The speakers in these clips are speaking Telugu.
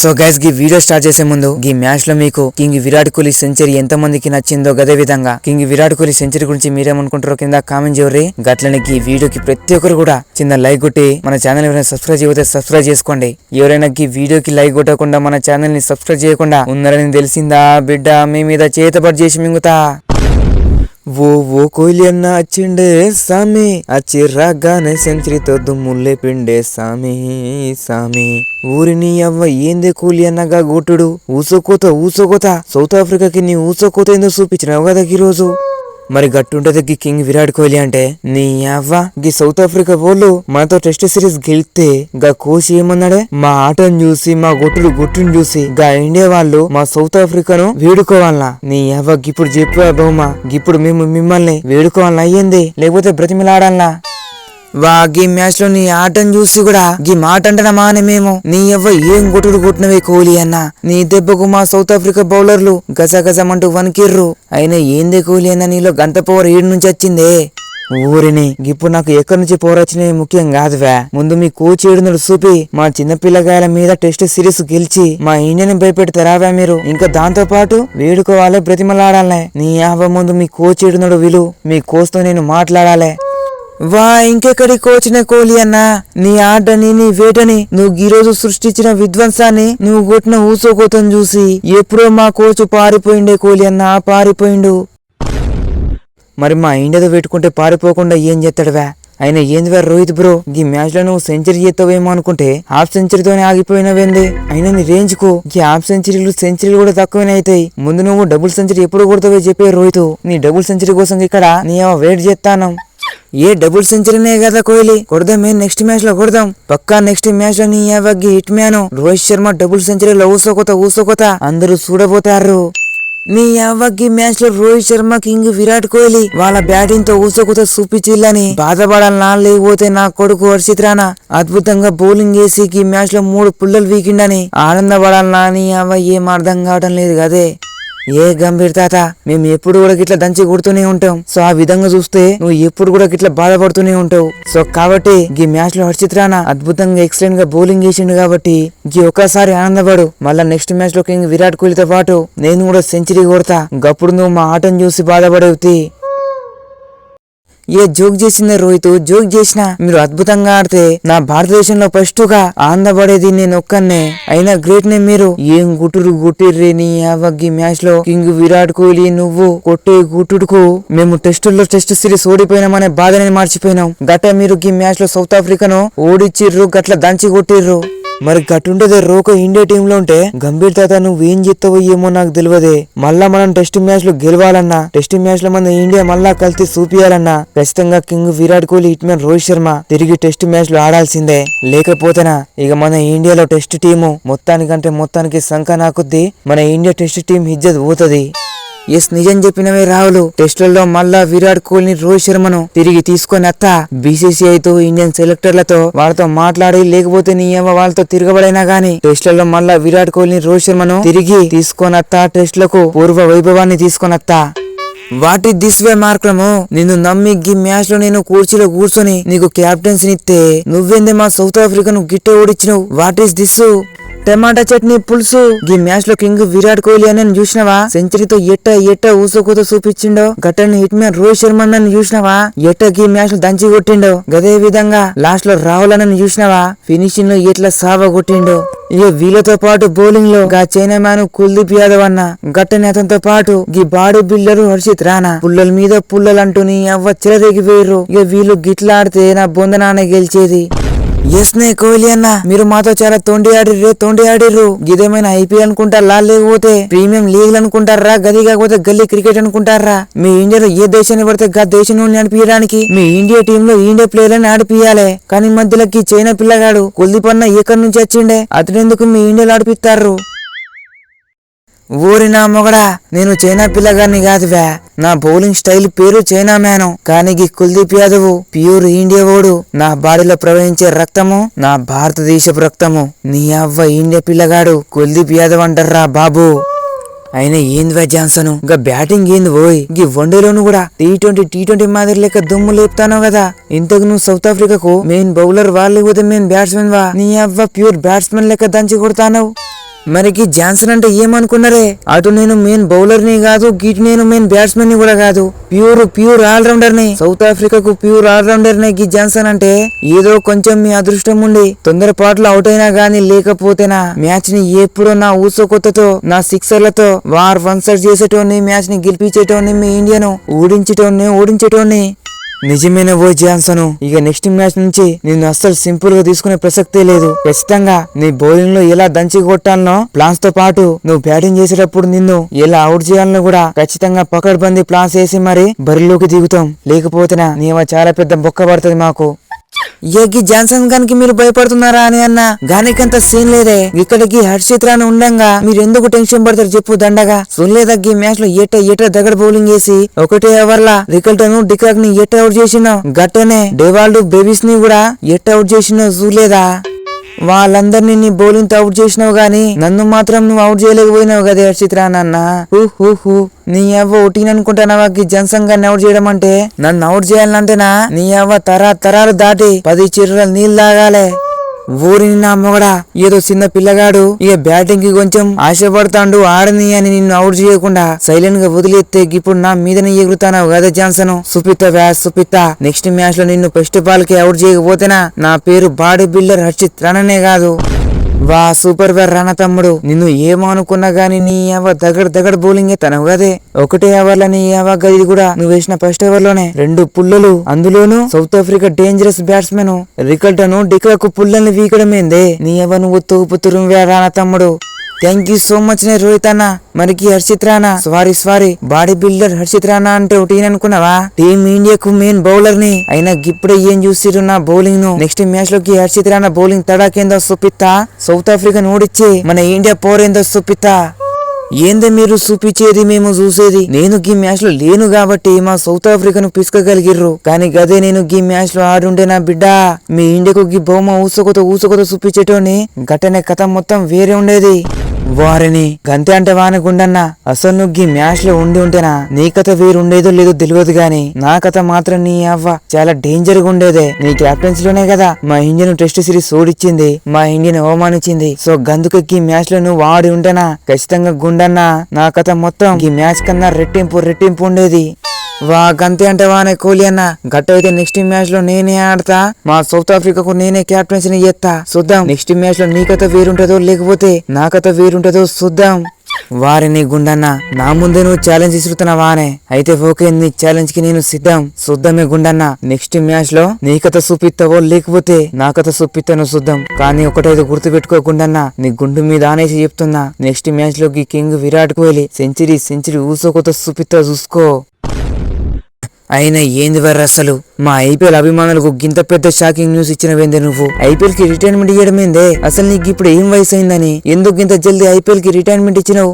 సో గైస్ ఈ వీడియో స్టార్ట్ చేసే ముందు ఈ మ్యాచ్లో మీకు కింగ్ విరాట్ కోహ్లీ సెంచరీ ఎంత మందికి నచ్చిందో గదే విధంగా కింగ్ విరాట్ కోహ్లీ సెంచరీ గురించి మీరేమనుకుంటారో కింద కామెంట్ చేయరు గట్లనే ఈ వీడియోకి ప్రతి ఒక్కరు కూడా చిన్న లైక్ కొట్టి మన ఛానల్ ఎవరైనా సబ్స్క్రైబ్ చేయకపోతే సబ్స్క్రైబ్ చేసుకోండి. ఎవరైనా ఈ వీడియోకి లైక్ కొట్టకుండా మన ఛానల్ని సబ్స్క్రైబ్ చేయకుండా ఉన్నారని తెలిసిందా బిడ్డ? మీ మీద చేతపడి చేసి మింగుతా. ఓ ఓ కోహ్లీ అన్న అచ్చిండే సామి. అచ్చి రాగానే సెంచరీతో దుమ్ముల్లే పిండే సామి సామి. ఊరిని అవ్వ ఏందే కూలి అన్నగా గొట్టుడు ఊసోకోత ఊసోకోత. సౌత్ ఆఫ్రికాకి నీ ఊసోకోత ఏందో చూపించినావు కదా ఈరోజు మరి గట్టుంటది గీ కింగ్ విరాట్ కోహ్లీ అంటే? నీ అవ్వ. గీ సౌత్ ఆఫ్రికా వాళ్ళు మనతో టెస్ట్ సిరీస్ గెలిస్తే గా కోచ్ ఏమన్నాడే? మా ఆటను చూసి మా గొట్టులు గుట్టును చూసి గా ఇండియా వాళ్ళు మా సౌత్ ఆఫ్రికాను వేడుకోవాలనా నీ అవ్వ గిప్పుడు చెప్పా బహుమా గిప్పుడు మేము మిమ్మల్ని వేడుకోవాలనా అయ్యింది. లేకపోతే బ్రతిమిలాడాలనా వా గీ మ్యాచ్లో నీ ఆటను చూసి కూడా గీ మాట అంటనా మానే మేము నీ ఎవ్వ ఏం కొట్టుడు కొట్టినవే కోహ్లీ అన్న. నీ దెబ్బకు మా సౌత్ ఆఫ్రికా బౌలర్లు గసగసమంటూ వణికిర్రు. అయినా ఏందే కోహ్లీ అన్న నీలో గంత పవర్ ఏడు నుంచి వచ్చిందే? ఊరిని ఇప్పుడు నాకు ఎక్కడి నుంచి పోరొచ్చినవి ముఖ్యం కాదువా. ముందు మీ కోచ్ ఏడునుడు చూపి మా చిన్న పిల్లగాయల మీద టెస్ట్ సిరీస్ గెలిచి మా ఇండియన్ భయపెడతారావా మీరు. ఇంకా దాంతో పాటు వేడుకోవాలి బ్రతిమలాడాలే నీ యాభై ముందు మీ కోచ్ ఏడునడు విలు మీ కోచ్తో నేను మాట్లాడాలి. వా ఇంకెక్కడికి వచ్చిన కోలి అన్న? నీ ఆటని నీ వేటని నువ్వు ఈ రోజు సృష్టించిన విధ్వంసాన్ని నువ్వు కొట్టిన ఊసోకోతను చూసి ఎప్పుడో మా కోచ్ పారిపోయిండే కోలి అన్న పారిపోయిండు. మరి మా ఇండియాతో పెట్టుకుంటే పారిపోకుండా ఏం చేస్తాడువా? అయినా ఏంది రోహిత్ బ్రో ఈ మ్యాచ్లో నువ్వు సెంచరీ చేస్తావేమో అనుకుంటే హాఫ్ సెంచరీతోనే ఆగిపోయినవేంది? అయినా నీ రేంజ్కు ఈ హాఫ్ సెంచరీలు సెంచరీలు కూడా తక్కువనే అవుతాయి. ముందు నువ్వు డబుల్ సెంచరీ ఎప్పుడు కొడతావో చెప్పే రోహిత్. నీ డబుల్ సెంచరీ కోసం ఇక్కడ నీ వెయిట్ చేస్తాను. ఏ డబుల్ సెంచరీనే కదా కోహ్లీ? కొడదామే నెక్స్ట్ మ్యాచ్లో కొడదాం. పక్కా నెక్స్ట్ మ్యాచ్లో నీ యావగ్గి hit man Rohit Sharma double సెంచరీలో ఊసోకొత ఊసోకొత అందరూ చూడబోతారు నీ యావగ్గి మ్యాచ్లో రోహిత్ శర్మ కింగ్ విరాట్ కోహ్లీ. వాళ్ళ బ్యాటింగ్తో ఊసకుత చూపించిల్లని. బాధపడాలనా లేకపోతే నా కొడుకు హర్షిత్ రానా అద్భుతంగా బౌలింగ్ వేసి ఈ మ్యాచ్లో మూడు పుల్లలు వీకిండని. ఆనందపడాలనా నీ అవ్వ ఏం అర్థం కావడం లేదు కదే. ఏ గంభీర్ తాత మేము ఎప్పుడు కూడా గిట్లా దంచి కొడుతూనే ఉంటాం. సో ఆ విధంగా చూస్తే నువ్వు ఎప్పుడు కూడా గిట్లా బాధపడుతూనే ఉంటావు. సో కాబట్టి ఈ మ్యాచ్లో హర్చిత్రాన అద్భుతంగా ఎక్సలెంట్గా బౌలింగ్ చేసిండు కాబట్టి ఈ ఒక్కసారి ఆనందపడు. మళ్ళా నెక్స్ట్ మ్యాచ్లో కింగ్ విరాట్ కోహ్లీతో పాటు నేను కూడా సెంచరీ కొడతా. గప్పుడు నువ్వు మా ఆటను చూసి బాధపడవుతీ ఏ జోక్ చేసిందే రోహిత్? జోక్ చేసిన మీరు అద్భుతంగా ఆడితే నా భారతదేశంలో ఫస్ట్గా ఆనందపడేది నేను ఒక్కనే అయినా గ్రేట్ నే మీరు. ఏం గుట్టురు గుట్టిర్రే నీ అవగ్గి మ్యాచ్లో కింగ్ విరాట్ కోహ్లీ నువ్వు కొట్టే గుట్టుడుకు మేము టెస్టుల్లో టెస్ట్ సిరీస్ ఓడిపోయినామనే బాధని మర్చిపోయినాం. గట్ట మీరు ఈ మ్యాచ్లో సౌత్ ఆఫ్రికాను ఓడిచ్చిర్రు గట్ల దంచి కొట్టిర్రు. మరి గట్టుండేదే రోక ఇండియా టీమ్లో ఉంటే గంభీర్ తాత నువ్వేం చెప్తావో ఏమో నాకు తెలియదే. మళ్ళా మనం టెస్ట్ మ్యాచ్లో గెలవాలన్నా టెస్ట్ మ్యాచ్లో మన ఇండియా మళ్ళా కలిసి చూపియాలన్నా ఖచ్చితంగా king Virat Kohli hit man Rohit Sharma తిరిగి టెస్ట్ మ్యాచ్లో ఆడాల్సిందే. లేకపోతేనా ఇక మన ఇండియాలో టెస్ట్ టీము మొత్తానికంటే మొత్తానికి సంఖ నాకొద్ది మన ఇండియా టెస్ట్ టీం ఇజ్జత్ పోతుంది. ఎస్ నిజం చెప్పినవే రాహుల్. టెస్టులలో మళ్ళా విరాట్ కోహ్లీ రోహిత్ శర్మను తిరిగి తీసుకొని అత్త బీసీసీఐతో ఇండియన్ సెలెక్టర్లతో వాళ్ళతో మాట్లాడి లేకపోతే నీ ఏమో వాళ్ళతో తిరగబడైనా గానీ టెస్టులలో మళ్ళా విరాట్ కోహ్లీ రోహిత్ శర్మను తిరిగి తీసుకొని అత్త టెస్టులకు పూర్వ వైభవాన్ని తీసుకొని అత్తా. వాట్ ఇస్ దిస్ వే మార్క్రము? నిన్ను నమ్మి గీ మ్యాచ్లో నేను కూర్చీలో కూర్చొని నీకు క్యాప్టెన్సీ ఇస్తే నువ్వేందే మా సౌత్ ఆఫ్రికాను గిట్ట ఓడిచ్చినావు? What is this tomato chutney పులుసు. ఈ మ్యాచ్లో కింగ్ విరాట్ కోహ్లీ అని చూసినావా? సెంచరీతో ఎట్ట ఎట్ట ఊసోకోతో చూపించిండో? గట్టని హిట్ మ్యాన్ రోహిత్ శర్మ అని చూసినావా? ఎట్ట ఈ మ్యాచ్లో దంచి కొట్టిండో? గదే విధంగా లాస్ట్లో రాహుల్ అని చూసినావా? ఫినిషింగ్లో ఎట్లా సావ కొట్టిండో? ఇక వీళ్ళతో పాటు బౌలింగ్లో గా చైనా మ్యాన్ కుల్దీప్ యాదవ్ అన్న. గట్ట అతనితో పాటు ఈ బాడీ బిల్డర్ హర్షిత్ రానా పుల్లల మీద పుల్లలు అంటూని అవ్వ చిరరేగి ఇక వీళ్ళు గిట్లాడితే నా బొందనానే గెలిచేది. ఎస్నే కోహ్లీ అన్న మీరు మాతో చాలా తొండి ఆడిర్రే తొండి ఆడిర్రు ఇదేమైనా ఐపీఎల్ అనుకుంటారా లేకపోతే ప్రీమియం లీగ్ అనుకుంటారా గది కాకపోతే గల్లీ క్రికెట్ అనుకుంటారా? మీ ఇండియాలో ఏ దేశాన్ని పడితే గా దేశం నుండి నడిపించడానికి మీ ఇండియా టీమ్లో ఇండియా ప్లేయర్లని ఆడిపియాలి కానీ మధ్యలోకి చైనా పిల్లగాడు కుల్దీప్ అన్న ఎక్కడి నుంచి వచ్చిండే? అతడెందుకు మీ ఇండియాలో ఆడిపిస్తారు? ఊరి నా మొగడా నేను చైనా పిల్లగాన్ని కాదువా. నా బౌలింగ్ స్టైల్ పేరు చైనా మ్యాను. కానీ గీ కుల్దీప్ యాదవ్ ప్యూర్ ఇండియా ఓడు. నా బాడీలో ప్రవహించే రక్తము నా భారతదేశపు రక్తము. నీ అవ్వ ఇండియా పిల్లగాడు కుల్దీప్ యాదవ్ అంటారా బాబు. అయినా ఏంది జాన్సన్? ఇంకా బ్యాటింగ్ ఏంది పోయ్ గీ వన్డేలోను కూడా టీ ట్వంటీ టీ ట్వంటీ మాదిరి లెక్క దుమ్ము లేపుతానో కదా? ఇంతకు నువ్వు సౌత్ ఆఫ్రికాకు మెయిన్ బౌలర్ వాళ్ళు లేకపోతే మెయిన్ బ్యాట్స్మెన్ వా? నీ అవ్వ ప్యూర్ బ్యాట్స్మెన్ లెక్క దంచి కొడతానవు. మరికి జాన్సన్ అంటే ఏమనుకున్నారే? అటు నేను మెయిన్ బౌలర్ని కాదు గిట్ నేను మెయిన్ బ్యాట్స్మెన్ని కూడా కాదు. ప్యూర్ ప్యూర్ ఆల్రౌండర్ని. సౌత్ ఆఫ్రికాకు ప్యూర్ ఆల్రౌండర్ని గి జాన్సన్ అంటే ఏదో కొంచెం మీ అదృష్టం ఉండి తొందరపాట్లు అవుట్ అయినా గానీ లేకపోతేనా? మ్యాచ్ని ఎప్పుడో నా ఊసకొత్తతో నా సిక్సర్లతో వార్ వన్సర్ చేసేటోని మ్యాచ్ని గెలిపించేటోని మీ ఇండియాను ఓడించేటోని ఓడించేటోని నిజమైన ఓ జాన్సన్ ఇక నెక్స్ట్ మ్యాచ్ నుంచి నిన్ను అస్సలు సింపుల్గా తీసుకునే ప్రసక్తే లేదు. ఖచ్చితంగా నీ బౌలింగ్లో ఎలా దంచి కొట్టాలనో ప్లాన్స్తో పాటు నువ్వు బ్యాటింగ్ చేసేటప్పుడు నిన్ను ఎలా అవుట్ చేయాలనో కూడా ఖచ్చితంగా పకడ్బందీ ప్లాన్స్ వేసి మరి బరిలోకి దిగుతాం. లేకపోతేనా నీవ చాలా పెద్ద బొక్క పడుతుంది మాకు. ఎగ్గి జాన్సన్ గానికి మీరు భయపడుతున్నారా అని అన్న? గానికంత సీన్ లేదే. ఇక్కడికి హర్షిత్ రాని ఉండంగా మీరు ఎందుకు టెన్షన్ పడతారు చెప్పు దండగా. సున్లేదగ్గి మ్యాచ్లో ఎట ఎట దగ్గర బౌలింగ్ వేసి ఒకటే ఓవర్ లా రికల్టన్ డికాక్ని ఎట్ అవుట్ చేసినావు గట్టనే డేవాల్డ్ బేబీస్ని కూడా ఎట్ అవుట్ చేసినావు చూలేదా వాళ్ళందరినీ నీ బౌలింగ్తో అవుట్ చేసినావు గాని నన్ను మాత్రం నువ్వు అవుట్ చేయలేకపోయినావు కదా హర్షిత్ రా నాన్న. హూ హూ హూ. నీ అవ్వ ఒటీన్ అనుకుంటానవా జనసంఘాన్ని అవుట్ చేయడం అంటే? నన్ను అవుట్ చేయాలంటేనా? నీ అవ్వ తరా తరాలు దాటి పది చిర్రలు నీళ్ళు తాగాలే. ఊరిని నా మొగడా. ఏదో చిన్న పిల్లగాడు. ఇక బ్యాటింగ్కి కొంచెం ఆశపడతాండు ఆడని అని నిన్ను అవుట్ చేయకుండా సైలెంట్గా వదిలేస్తే ఇప్పుడు నా మీదనే ఎగురుతానావు కదా జాన్సన్? సుపిత వ్యాస్ సుపిత. నెక్స్ట్ మ్యాచ్లో నిన్ను ఫస్ట్ బాల్కి అవుట్ చేయకపోతేనా? నా పేరు బాడీ బిల్డర్ హర్షిత్ రాననే కాదు. వా సూపర్ వేర్ రాన తమ్ముడు. నిన్ను ఏమనుకున్నా గానీ నీ అవ్వ దగడ దగడ బౌలింగ్ తనవు కదే. ఒకటే ఓవర్ నీ అవ్వ గది కూడా నువ్వు వేసిన ఫస్ట్ ఓవర్లోనే. రెండు పుల్లలు అందులోనూ సౌత్ ఆఫ్రికా డేంజరస్ బ్యాట్స్మెన్ రికల్టను డిక్లకు పుల్లల్ని వీకడమేందే. నీ అవ్వ నువ్వు తోపుతురు రాన తమ్ముడు. థ్యాంక్ యూ సో మచ్ నే రోహిత్ అన్న మరికి Harshit Rana sorry sorry body builder Harshit Rana అంటే ఒకటి అనుకున్నావా? టీమ్ ఇండియాకు మెయిన్ బౌలర్ని. అయినా ఇప్పుడే ఏం చూసిరు నా బౌలింగ్ను? నెక్స్ట్ మ్యాచ్లోకి హర్షిత్ రానా బౌలింగ్ తడాకేందో సుపిత్తా సౌత్ ఆఫ్రికా ఓడిచ్చి మన ఇండియా పోరేందో సుపిత్తా ఏందే మీరు చూపించేది మేము చూసేది? నేను గీ మ్యాచ్లో లేను కాబట్టి మా సౌత్ ఆఫ్రికాను పిసుకగలిగిర్రు. కానీ గదే నేను గీ మ్యాచ్లో ఆడుండే నా బిడ్డ. మీ ఇండియాకు గీ బొమ్మ ఊసకొత ఊసకొత చూపించేటోని ఘటనే కథ మొత్తం వేరే ఉండేది. వారిని గంతే అంటే వానకుండన్నా అసలు నువ్వు గీ మ్యాచ్లో ఉండి ఉంటేనా? నీ కథ వీరుండేదో లేదో తెలియదు గాని నా కథ మాత్రం నీ అవ్వ చాలా డేంజర్గా ఉండేదే. నీ క్యాప్టెన్సీ లోనే కదా మా ఇండియన్ టెస్ట్ సిరీస్ ఓడిచ్చింది మా ఇండియన్ అవమానించింది. సో గందుకు ఈ మ్యాచ్లో నువ్వు ఆడి ఉంటేనా? ఖచ్చితంగా గుండన్నా నా కథ మొత్తం ఈ మ్యాచ్ కన్నా రెట్టింపు రెట్టింపు ఉండేది. వా గంతే అంటే వానే కోహ్లీ అన్న. గట్ట అయితే నెక్స్ట్ మ్యాచ్లో నేనే ఆడతా. మా సౌత్ ఆఫ్రికాకు నేనే క్యాప్టెన్సీని చేస్తా చూద్దాం. నెక్స్ట్ మ్యాచ్లో నీ కథ వేరుంటదో లేకపోతే నా కథ వేరుంటదో చూద్దాం. వారిని గుండన్న. నా ముందే నువ్వు ఛాలెంజ్ ఇస్తున్నావానే అయితే ఓకే నీ ఛాలెంజ్కి నేను సిద్ధం. చూద్దామే గుండన్న. నెక్స్ట్ మ్యాచ్లో నీ కథ చూపిస్తావో లేకపోతే నా కథ చూపిస్తానో చూద్దాం. కానీ ఒకటైతే గుర్తు పెట్టుకోకుండన్నా నీ గుండు మీద ఆనేసి చెప్తున్నా. Next మ్యాచ్లోకి king Virat Kohli century century ఊసోకొత చూపిస్తా చూసుకో. అయినా ఏంది వర్ అసలు? మా ఐపీఎల్ అభిమానులకు గింత పెద్ద షాకింగ్ న్యూస్ ఇచ్చినవేందే నువ్వు? ఐపీఎల్కి రిటైర్మెంట్ ఇయ్యడమేందే? అసలు నీకు ఇప్పుడు ఏం వయసు అయిందని ఎందుకు ఇంత జల్దీ ఐపీఎల్కి రిటైర్మెంట్ ఇచ్చినావు?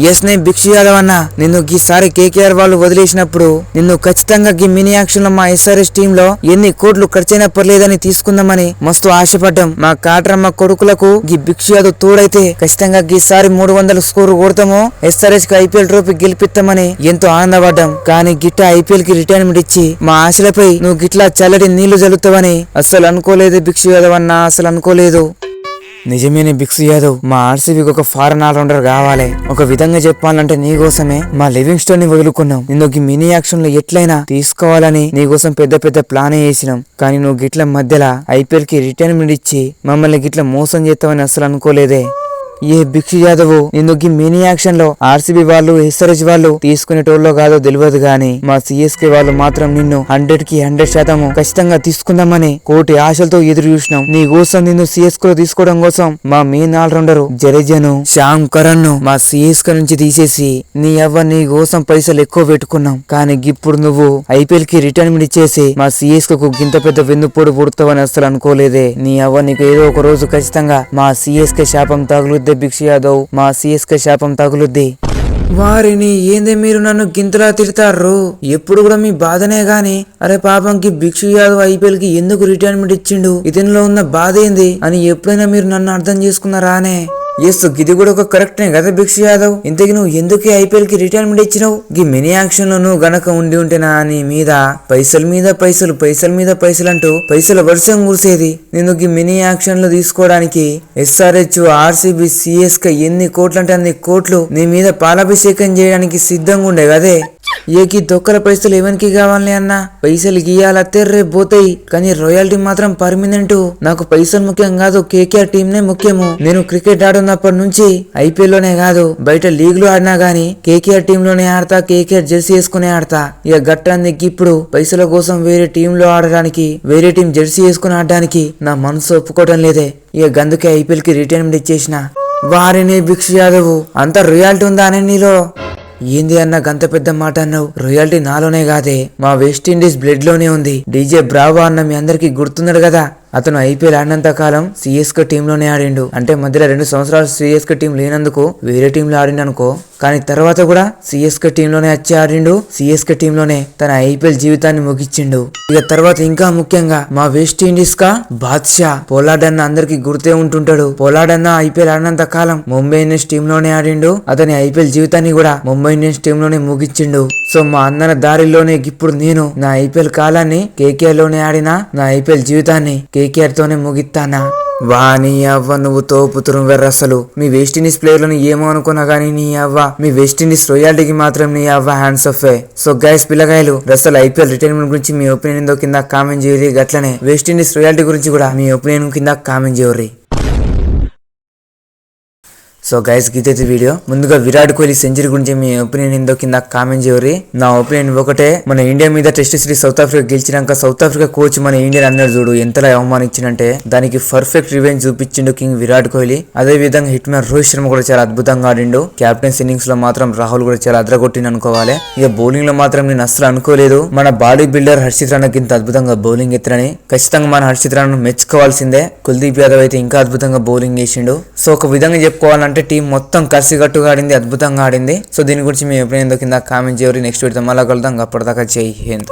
ఎస్ నే భిక్షు యాదవ్ అన్న నిన్ను ఈసారి కేకేఆర్ వాళ్ళు వదిలేసినప్పుడు నిన్ను ఖచ్చితంగా గీ మినీ యాక్షన్లో మా ఎస్ఆర్ఎస్ టీమ్లో ఎన్ని కోట్లు ఖర్చైనా పర్లేదని తీసుకుందామని మస్తు ఆశపడ్డాం. మా కాట్రమ్మ కొడుకులకు గీ భిక్షు యాదవ్ తోడైతే ఖచ్చితంగా ఈసారి మూడు వందల స్కోర్ కొడతాము ఎస్ఆర్ఎస్కి ఐపీఎల్ ట్రోఫీ గెలిపిస్తామని ఎంతో ఆనందపడ్డాం. కానీ గిట్ట ఐపీఎల్కి రిటైర్మెంట్ ఇచ్చి మా ఆశలపై నువ్వు గిట్లా చల్లటి నీళ్ళు జల్లుతావని అస్సలు అనుకోలేదు భిక్షు యాదవ్ అన్న అసలు అనుకోలేదు. నిజమేనే బిక్సు యాదవ్ మా ఆర్సీబీకి ఒక ఫారెన్ ఆల్రౌండర్ కావాలి. ఒక విధంగా చెప్పాలంటే నీకోసమే మా లివింగ్ స్టోన్ని వదులుకున్నాం. నిన్ను మినీ యాక్షన్లో ఎట్లయినా తీసుకోవాలని నీకోసం పెద్ద పెద్ద ప్లాన్ వేసినాం. కానీ నువ్వు గిట్ల మధ్యలో ఐపీఎల్కి రిటైర్మెంట్ ఇచ్చి మమ్మల్ని గిట్ల మోసం చేస్తావని అసలు అనుకోలేదే. ఏ భిక్షు యాదవ్ నిన్ను మినీ యాక్షన్లో ఆర్సీబీ వాళ్ళు ఎస్ఆర్హెచ్ వాళ్ళు తీసుకునేటోళ్ళో కాదో తెలియదు గాని మా సిఎస్కే వాళ్ళు మాత్రం నిన్ను హండ్రెడ్కి హండ్రెడ్ శాతము ఖచ్చితంగా తీసుకుందామని కోటి ఆశలతో ఎదురు చూసినాం. నీ కోసం నిన్ను సిఎస్కే లో తీసుకోవడం కోసం మా మెయిన్ ఆల్రౌండర్ జడేజాను శ్యామ్ కరణ్ను మా సిఎస్కే నుంచి తీసేసి నీ అవ్వ నీ కోసం పైసలు ఎక్కువ పెట్టుకున్నాం. కానీ ఇప్పుడు నువ్వు ఐపీఎల్కి రిటైర్మెంట్ ఇచ్చేసి మా సిఎస్కే కు గింత పెద్ద వెన్నుపోటు పుడతావని అసలు అనుకోలేదే. నీ అవ్వ నీకు ఏదో ఒక రోజు ఖచ్చితంగా మా సిఎస్కే శాపం తగులుద్ది భిక్షు యాదవ్ మా సిఎస్కే శాపం తగులుద్ది. వారిని ఏందే మీరు నన్ను గింతలా తిడతారు ఎప్పుడు కూడా మీ బాధనే గాని అరే పాపంకి భిక్షు యాదవ్ ఐపీఎల్కి ఎందుకు రిటైర్మెంట్ ఇచ్చిండు? ఇతనిలో ఉన్న బాధ ఏంది? అని ఎప్పుడైనా మీరు నన్ను అర్థం చేసుకున్నారానే? ఎస్ ఇది కూడా ఒక కరెక్టే కదా భిక్ష యాదవ్? ఇంతకి నువ్వు ఎందుకే ఐపీఎల్కి రిటైర్మెంట్ ఇచ్చినావు? ఈ మినీ యాక్షన్లో నువ్వు గనక ఉండి ఉంటే అని మీద పైసల మీద పైసలు పైసల మీద పైసలు అంటూ పైసల వర్షం కురిసేది నేను ఈ మినీ యాక్షన్లో తీసుకోవడానికి ఎస్ఆర్హెచ్ ఆర్సీబీ సిఎస్కే ఎన్ని కోట్లు అంటే అన్ని కోట్లు నీ మీద పాలాభిషేకం చేయడానికి సిద్ధంగా ఉండే కదే. ఏకి దొక్కల పైసలు ఎవరికి కావాలి అన్న? పైసలు గీయాలా రేపు పోతాయి కానీ రాయల్టీ మాత్రం పర్మనెంట్ నాకు పైసలు ముఖ్యం కాదు కేకేఆర్ టీం నే ముఖ్యము. నేను క్రికెట్ ఆడున్నప్పటి నుంచి ఐపీఎల్లోనే కాదు బయట లీగ్లో ఆడినా గానీ కేకేఆర్ టీం లోనే ఆడతా కేకేఆర్ జెర్సీ వేసుకునే ఆడతా. ఇక గట్టానికి ఇప్పుడు పైసల కోసం వేరే టీం లో ఆడడానికి వేరే టీం జెర్సీ వేసుకుని ఆడడానికి నా మనసు ఒప్పుకోవడం లేదే. ఇక గందుకే ఐపీఎల్కి రిటైర్మెంట్ ఇచ్చేసిన. వారిని భిక్ష యాదవ్. అంత రియాలిటీ ఉందా అని నీలో ఏంది అన్న గంత పెద్ద మాట అన్నావు? రాయల్టీ నాలోనే కాదే. మా వెస్ట్ ఇండీస్ బ్లడ్లోనే ఉంది. డీజే బ్రావో అన్న మీ అందరికి గుర్తున్నాడు కదా? అతను ఐపీఎల్ ఆడినంత కాలం సిఎస్కే టీంలోనే ఆడిండు. అంటే మధ్యలో రెండు సంవత్సరాలు సిఎస్కే టీం లేనందుకు వేరే టీంలో ఆడిండు అనుకో కానీ తర్వాత కూడా సిఎస్కే టీంలోనే వచ్చి ఆడిండు. సిఎస్కే టీంలోనే తన ఐపీఎల్ జీవితాన్ని ముగించిండు. ఇక తర్వాత ఇంకా ముఖ్యంగా మా వెస్ట్ ఇండీస్ కా బాద్షా పోలాడ్ అన్న అందరికి గుర్తే ఉంటుంటాడు. పోలాడ్ అన్న ఐపీఎల్ ఆడినంత కాలం ముంబై ఇండియన్స్ టీంలోనే ఆడిండు. అతని ఐపీఎల్ జీవితాన్ని కూడా ముంబై ఇండియన్స్ టీంలోనే ముగించిండు. సో మా అన్నన దారిలోనే ఇప్పుడు నేను నా ఐపీఎల్ కాలాన్ని కేకేఆర్లోనే ఆడినా నా ఐపీఎల్ జీవితాన్ని కేకేఆర్ తోనే ముగిస్తానా వాని అవ్వ నువ్వు తోపుతురు వెర్రసలు. మీ వెస్ట్ ఇండీస్ ప్లేయర్లను ఏమో అనుకున్నా గానీ నీ అవ్వ. మీ వెస్ట్ ఇండీస్ రొయాలిటీకి మాత్రం నీ అవ్వ హ్యాండ్స్ ఆఫ్ సో గైస్ పిల్లగాయలు రసల్ ఐపీఎల్ రిటైర్మెంట్ గురించి మీ ఒపీనియన్ ఏందో కింద కామెంట్ చేయరు గట్లనే. వెస్ట్ ఇండీస్ రొయాలిటీ గురించి కూడా మీ ఒపీనియన్ కింద కామెంట్ చేయరు సో గైస్ గీతైతే వీడియో ముందుగా విరాట్ కోహ్లీ సెంచరీ గురించి మీ ఒపీనియన్ ఏందో కింద కామెంట్ చేయరి నా ఒపీనియన్ ఒకటే మన ఇండియా మీద టెస్ట్ సిరీస్ సౌత్ ఆఫ్రికా గెలిచినాక సౌత్ ఆఫ్రికా కోచ్ మన ఇండియన్ అందరు చూడు ఎంతలా అవమానించినంటే దానికి పర్ఫెక్ట్ రివెంజ్ చూపించిండు కింగ్ విరాట్ కోహ్లీ. అదే విధంగా హిట్ మ్యాన్ రోహిత్ శర్మ కూడా చాలా అద్భుతంగా ఆడిండు. క్యాప్టెన్స్ ఇన్నింగ్స్లో మాత్రం రాహుల్ కూడా చాలా అద్రగొట్టింది అనుకోవాలి. ఇక బౌలింగ్లో మాత్రం నేను అసలు అనుకోలేదు. మన బాడీ బిల్డర్ హర్షిత్ రాణాకి ఇంత అద్భుతంగా బౌలింగ్ ఎత్తురని ఖచ్చితంగా మన హర్షిత్ రాణను మెచ్చుకోవాల్సిందే. కుల్దీప్ యాదవ్ అయితే ఇంకా అద్భుతంగా బౌలింగ్ చేసిండు. సో ఒక విధంగా చెప్పుకోవాలంటే అంటే టీం మొత్తం కలిసికట్టుగా ఆడింది అద్భుతంగా ఆడింది. సో దీని గురించి మీ ఎప్పుడైందో కింద కామెంట్ చేయరు నెక్స్ట్ వీడితో మళ్ళా కలుద్దాం. అప్పటిదాకా జై హింద్.